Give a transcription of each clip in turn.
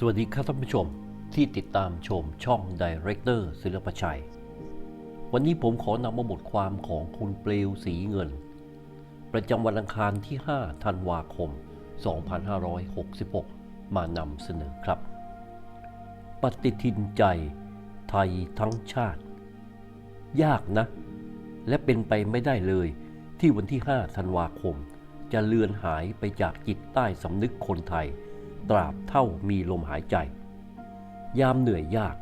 สวัสดีครับท่านผู้ชมที่ติดตามชมช่อง Director ศิลปชัย วันนี้ผมขอนำมาบทความของคุณเปลวสีเงิน ประจำวันอังคารที่ 5 ธันวาคม 2566 มานำเสนอครับ ปฏิทินใจไทยทั้งชาติ ยากนะ และเป็นไปไม่ได้เลยที่วันที่ 5 ธันวาคม จะเลือนหายไปจากจิตใต้สำนึกคนไทย ตราบเท่ามีลมหายใจ ยามเหนื่อยยาก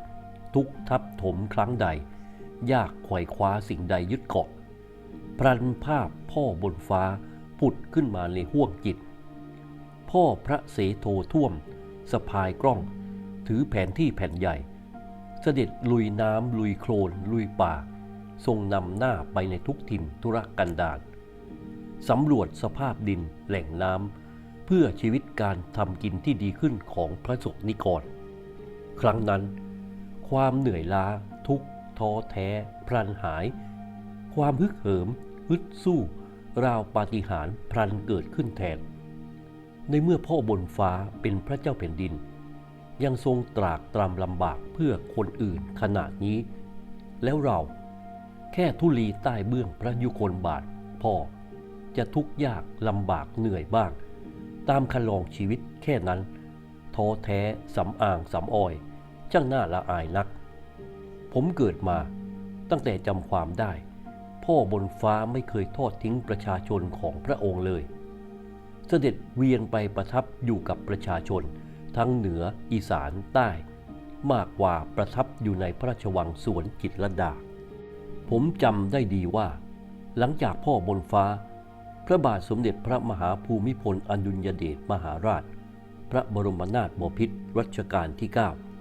ทุกทับถมครั้งใด ยากไขว่คว้าสิ่งใดยึดเกาะ พรันภาพพ่อบนฟ้าผุดขึ้นมาในห้วงจิต พ่อพระเสโทท่วมสะพายกล้อง ถือแผนที่แผ่นใหญ่ เสด็จลุยน้ำลุยโคลนลุยป่า ทรงนำหน้าไปในทุกถิ่นธุรกันดารสำรวจสภาพดินแหล่งน้ำ เพื่อชีวิตการทำกินที่ดีขึ้นของพระสงฆ์นิกร ครั้งนั้น ความเหนื่อยล้าทุกท้อแท้ พลันหาย ความฮึกเหิม ฮึดสู้ ราวปาฏิหาริย์พลันเกิดขึ้นแทน ในเมื่อพ่อบนฟ้าเป็นพระเจ้าแผ่นดิน ยังทรงตรากตรำลำบากเพื่อคนอื่นขนาดนี้ แล้วเราแค่ทุลีใต้เบื้องพระยุคลบาทพ่อจะทุกข์ยากลำบากเหนื่อยบ้าง ตามคันลองชีวิตแค่นั้นท้อแท้สำอ่างสำออยช่างน่าละอายนัก ผมเกิดมาตั้งแต่จำความได้ พ่อบนฟ้าไม่เคยทอดทิ้งประชาชนของพระองค์เลย เสด็จเวียนไปประทับอยู่กับประชาชน ทั้งเหนืออีสานใต้ มากกว่าประทับอยู่ในพระราชวังสวนจิตรลดา ผมจำได้ดีว่า หลังจากพ่อบนฟ้า พระบาทสมเด็จพระมหาภูมิพลอดุลยเดชมหาราช พระบรมนาถบพิตรรัชกาลที่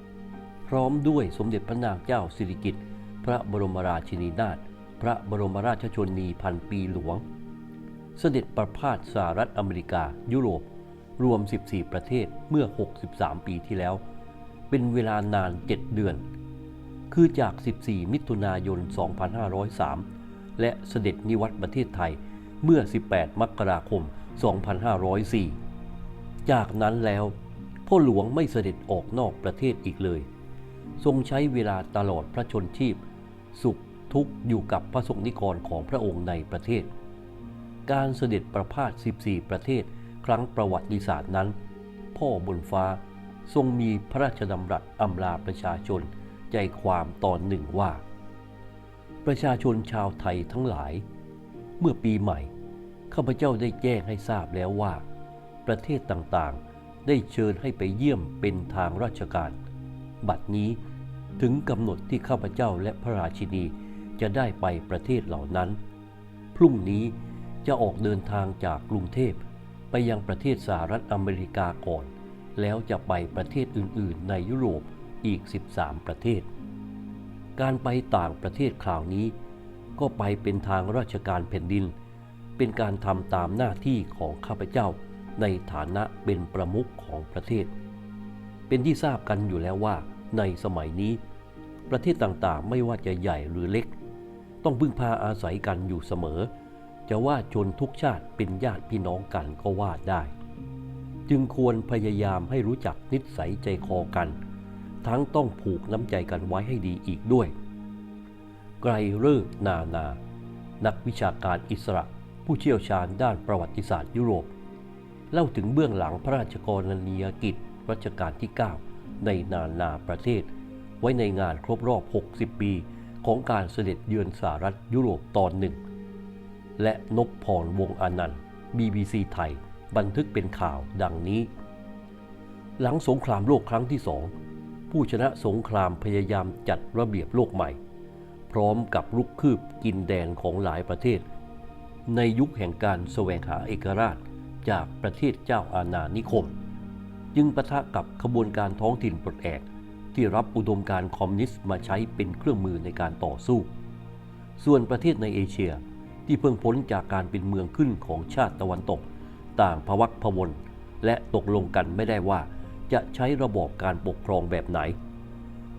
9 พร้อมด้วยสมเด็จพระนางเจ้าสิริกิติ์พระบรมราชินีนาถพระบรมราชชนนีพันปีหลวง เสด็จประพาสสหรัฐอเมริกา ยุโรป รวม 14 ประเทศเมื่อ 63 ปีที่แล้ว เป็นเวลานาน 7 เดือน คือจาก 14 มิถุนายน 2503 และเสด็จนิวัตประเทศไทย เมื่อ 18 มกราคม 2504 จากนั้นแล้วพ่อหลวงไม่เสด็จออกนอกประเทศอีกเลย ทรงใช้เวลาตลอดพระชนชีพ สุขทุกข์อยู่กับพระสงฆ์นิกรของพระองค์ในประเทศ การเสด็จประพาส 14 ประเทศครั้งประวัติศาสตร์นั้น พ่อบนฟ้าทรงมีพระราชดำรัสอำลาประชาชนใจความตอนหนึ่งว่า ประชาชนชาวไทยทั้งหลาย เมื่อปีใหม่ ข้าพเจ้าได้แจ้งให้ทราบแล้วว่า ประเทศต่างๆ ได้เชิญให้ไปเยี่ยมเป็นทางราชการ บัดนี้ถึงกำหนดที่ข้าพเจ้าและพระราชินีจะได้ไปประเทศเหล่านั้น พรุ่งนี้จะออกเดินทางจากกรุงเทพไปยังประเทศสหรัฐอเมริกาก่อน แล้วจะไปประเทศอื่นๆ ในยุโรปอีก 13 ประเทศ การไปต่างประเทศคราวนี้ ก็ไปเป็นทางราชการแผ่นดิน เป็นการทำตามหน้าที่ของข้าพเจ้าในฐานะเป็นประมุขของประเทศ เป็นที่ทราบกันอยู่แล้วว่า ในสมัยนี้ ประเทศต่างๆ ไม่ว่าจะใหญ่หรือเล็ก ต้องพึ่งพาอาศัยกันอยู่เสมอ จะว่าชนทุกชาติเป็นญาติพี่น้องกันก็ว่าได้ จึงควรพยายามให้รู้จักนิสัยใจคอกัน ทั้งต้องผูกน้ำใจกันไว้ให้ดีอีกด้วย ไกรเลิกนานา นักวิชาการอิสระ ผู้เชี่ยวชาญด้านประวัติศาสตร์ยุโรป เล่าถึงเบื้องหลังพระราชกรณียกิจรัชกาลที่ 9 ในนานาประเทศ ไว้ในงานครบรอบ 60 ปีของการเสด็จเยือนสหรัฐยุโรปตอนหนึ่ง และนพพรวงอนันต์ BBC ไทย บันทึกเป็นข่าวดังนี้ หลังสงครามโลกครั้งที่สองผู้ชนะสงครามพยายามจัดระเบียบโลกใหม่ พร้อมกับลุกคืบกินแดนของหลายประเทศ ในยุคแห่งการแสวงหาเอกราชจากประเทศเจ้าอาณานิคม จึงปะทะกับขบวนการท้องถิ่นปลดแอกที่รับอุดมการคอมมิวนิสต์มาใช้เป็นเครื่องมือในการต่อสู้ ส่วนประเทศในเอเชียที่เพิ่งพ้นจากการเป็นเมืองขึ้นของชาติตะวันตก ต่างพวักพวน และตกลงกันไม่ได้ว่าจะใช้ระบอบการปกครองแบบไหน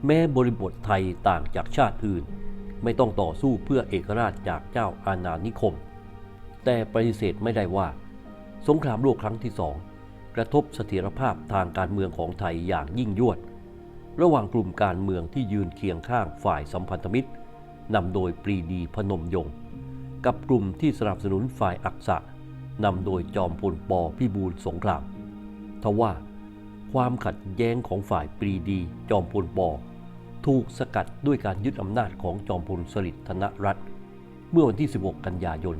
แม้บริบทไทยต่างจากชาติอื่น ไม่ต้องต่อสู้เพื่อเอกราชจากเจ้าอาณานิคม แต่ปฏิเสธไม่ได้ว่า สงครามโลกครั้งที่สองกระทบเสถียรภาพทางการเมืองของไทยอย่างยิ่งยวด ระหว่างกลุ่มการเมืองที่ยืนเคียงข้างฝ่ายสัมพันธมิตรนำโดยปรีดีพนมยงค์กับกลุ่มที่สนับสนุนฝ่ายอักษะนำโดยจอมพลปพิบูลสงครามทว่าความขัดแย้งของฝ่ายปรีดีจอมพลปถูกสกัดด้วยการยึดอำนาจของจอมพลสฤษดิ์ธนรัตน์ เมื่อวันที่ 16 กันยายน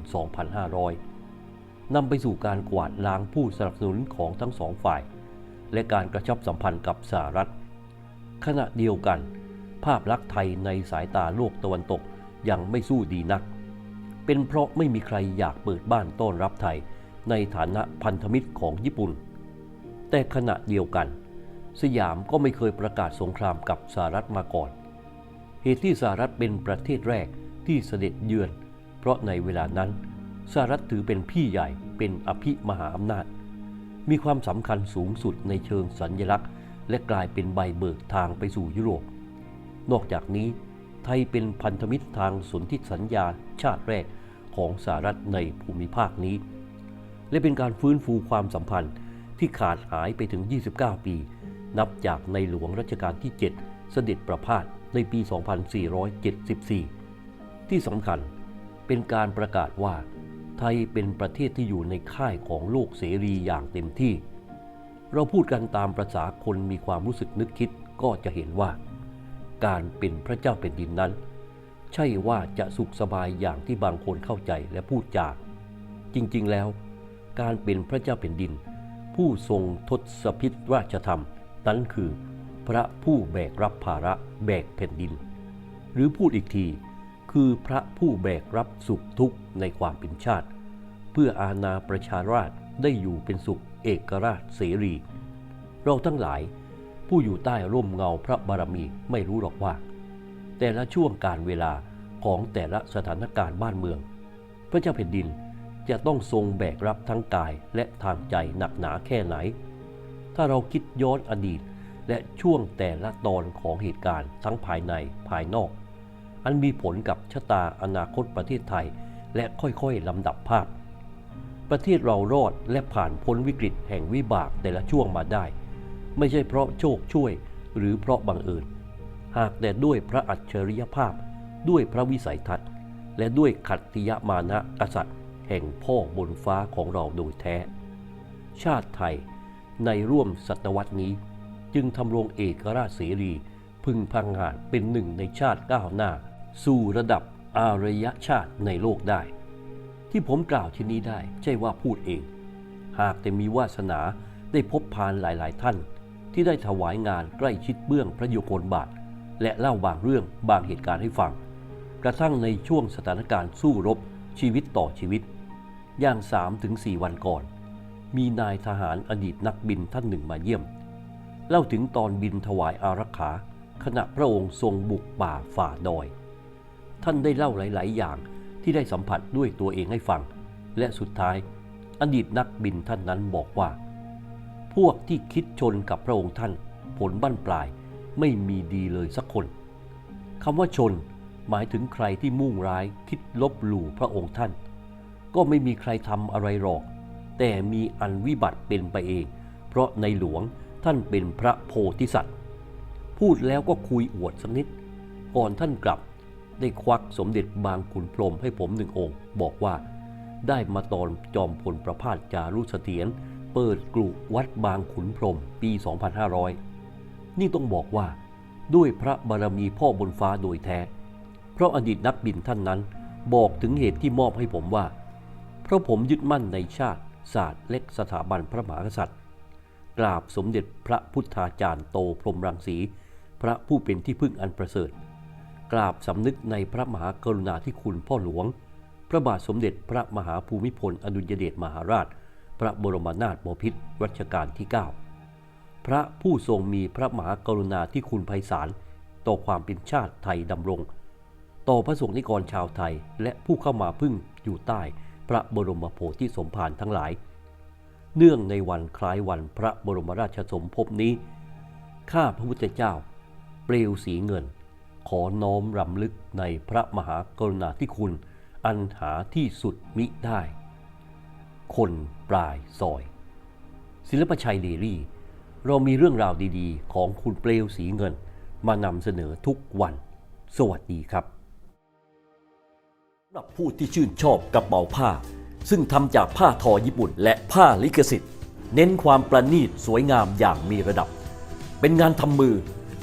2500 นำไปสู่การกวาดล้างผู้สนับสนุนของทั้งสองฝ่าย และการกระชับสัมพันธ์กับสหรัฐ ขณะเดียวกัน ภาพลักษณ์ไทยในสายตาโลกตะวันตกยังไม่สู้ดีนัก เป็นเพราะไม่มีใครอยากเปิดบ้านต้อนรับไทยในฐานะพันธมิตรของญี่ปุ่น แต่ขณะเดียวกัน สยามก็ไม่เคยประกาศสงครามกับสหรัฐมาก่อน เหตุที่สหรัฐเป็นประเทศแรก ที่เสด็จเยือน เพราะในเวลานั้นสหรัฐถือเป็นพี่ใหญ่เป็นอภิมหาอำนาจ มีความสำคัญสูงสุดในเชิงสัญญลักษณ์ และกลายเป็นใบเบิกทางไปสู่ยุโรป นอกจากนี้ ไทยเป็นพันธมิตรทางสนธิสัญญาชาติแรกของสหรัฐในภูมิภาคนี้ และเป็นการฟื้นฟูความสัมพันธ์ที่ขาดหายไปถึง 29 ปี นับจากในหลวงรัชกาลที่ 7 เสด็จประพาสในปี 2474 ที่สำคัญเป็นการประกาศว่า ไทยเป็นประเทศที่อยู่ในค่ายของโลกเสรีอย่างเต็มที่ เราพูดกันตามประษาคนมีความรู้สึกนึกคิดก็จะเห็นว่า การเป็นพระเจ้าเป็นดินนั้น ใช่ว่าจะสุขสบายอย่างที่บางคนเข้าใจและพูดจาจริงๆแล้ว การเป็นพระเจ้าเป็นดิน ผู้ทรงทศพิธราชธรรม นั้นคือ พระผู้แบกรับภาระแบกแผ่นดิน หรือพูดอีกที คือพระผู้แบกรับสุขทุกข์ในความเป็นชาติ เพื่ออาณาประชาราชได้อยู่เป็นสุขเอกราชเสรี เราทั้งหลายผู้อยู่ใต้ร่มเงาพระบารมีไม่รู้หรอกว่า แต่ละช่วงการเวลาของแต่ละสถานการณ์บ้านเมือง พระเจ้าแผ่นดินจะต้องทรงแบกรับทั้งกายและทางใจหนักหนาแค่ไหน ถ้าเราคิดย้อนอดีตและช่วงแต่ละตอนของเหตุการณ์ทั้งภายในภายนอก อันมีผลกับชะตาอนาคตประเทศไทย และค่อยๆลำดับภาพ ประเทศเรารอดและผ่านพ้นวิกฤตแห่งวิบากแต่ละช่วงมาได้ ไม่ใช่เพราะโชคช่วยหรือเพราะบังเอิญหากแต่ด้วยพระอัจฉริยภาพ ด้วยพระวิสัยทัศน์ และด้วยขัตติยมานะกษัตริย์ แห่งพ่อบนฟ้าของเราโดยแท้ ชาติไทยในร่วมศตวรรษนี้ จึงทำรงเอกราชเสรี พึงพังงานเป็นหนึ่งในชาติก้าวหน้า สู่ระดับอารยชาติในโลกได้ ที่ผมกล่าวที่นี้ได้ใช่ว่าพูดเอง หากแต่มีวาสนาได้พบพานหลาย ๆ ท่าน ที่ได้ถวายงานใกล้ชิดเบื้องพระยุคลบาท และเล่าบางเรื่องบางเหตุการณ์ให้ฟัง กระทั่งในช่วงสถานการณ์สู้รบชีวิตต่อชีวิตอย่าง3ถึง4วันก่อน มีนายทหารอดีตนักบินท่านหนึ่งมาเยี่ยม เล่าถึงตอนบินถวายอารักขา ขณะพระองค์ทรงบุกป่าฝ่าดอย ท่านได้เล่าหลาย ๆ อย่างที่ได้สัมผัสด้วยตัวเองให้ฟัง และสุดท้ายอดีตนักบินท่านนั้นบอกว่า พวกที่คิดชนกับพระองค์ท่าน ผลบั้นปลายไม่มีดีเลยสักคนคำว่าชนหมายถึงใครที่มุ่งร้ายคิดลบหลู่พระองค์ท่าน ก็ไม่มีใครทำอะไรหรอก แต่มีอันวิบัติเป็นไปเอง เพราะในหลวงท่านเป็นพระโพธิสัตว์ พูดแล้วก็คุยอวดสักนิด ก่อนท่านกลับ ได้ควักสมเด็จบางขุนพรมให้ผมหนึ่งองค์ บอกว่า ได้มาตอนจอมพลประพาสจารุเสถียรเปิดกลุ่วัดบางขุนพรมปี 2500 นี่ต้องบอกว่า ด้วยพระบารมีพ่อบนฟ้าโดยแท้ เพราะอดีตนักบินท่านนั้นบอกถึงเหตุที่มอบให้ผมว่า เพราะผมยึดมั่นในชาติศาสตร์และสถาบันพระมหากษัตริย์ กราบสมเด็จพระพุทธาจารย์โตพรมรังสี พระผู้เป็นที่พึ่งอันประเสริฐ กราบสำนึกในพระมหากรุณาธิคุณพ่อหลวง พระบาทสมเด็จพระมหาภูมิพลอดุลยเดชมหาราช พระบรมนาถบพิตรรัชกาลที่ 9 พระผู้ทรงมีพระมหากรุณาธิคุณไพศาลต่อความเป็นชาติไทยดำรง ต่อพระสงฆ์นิกรชาวไทยและผู้เข้ามาพึ่งอยู่ใต้พระบรมโพธิสมภารทั้งหลาย เนื่องในวันคล้ายวันพระบรมราชสมภพนี้ ข้าพระพุทธเจ้า เปลวสีเงิน ขอน้อมรำลึกในพระมหากรุณาธิคุณ อันหาที่สุดมิได้ คนปลายซอย ศิลปชัยเดลี่ เรามีเรื่องราวดีๆ ของคุณเปลวสีเงิน มานำเสนอทุกวัน สวัสดีครับสำหรับผู้ที่ชื่นชอบกระเป๋าผ้า ซึ่งทำจากผ้าทอญี่ปุ่น และผ้าลิขสิทธิ์ เน้นความประณีตสวยงามอย่างมีระดับ เป็นงานทำมือ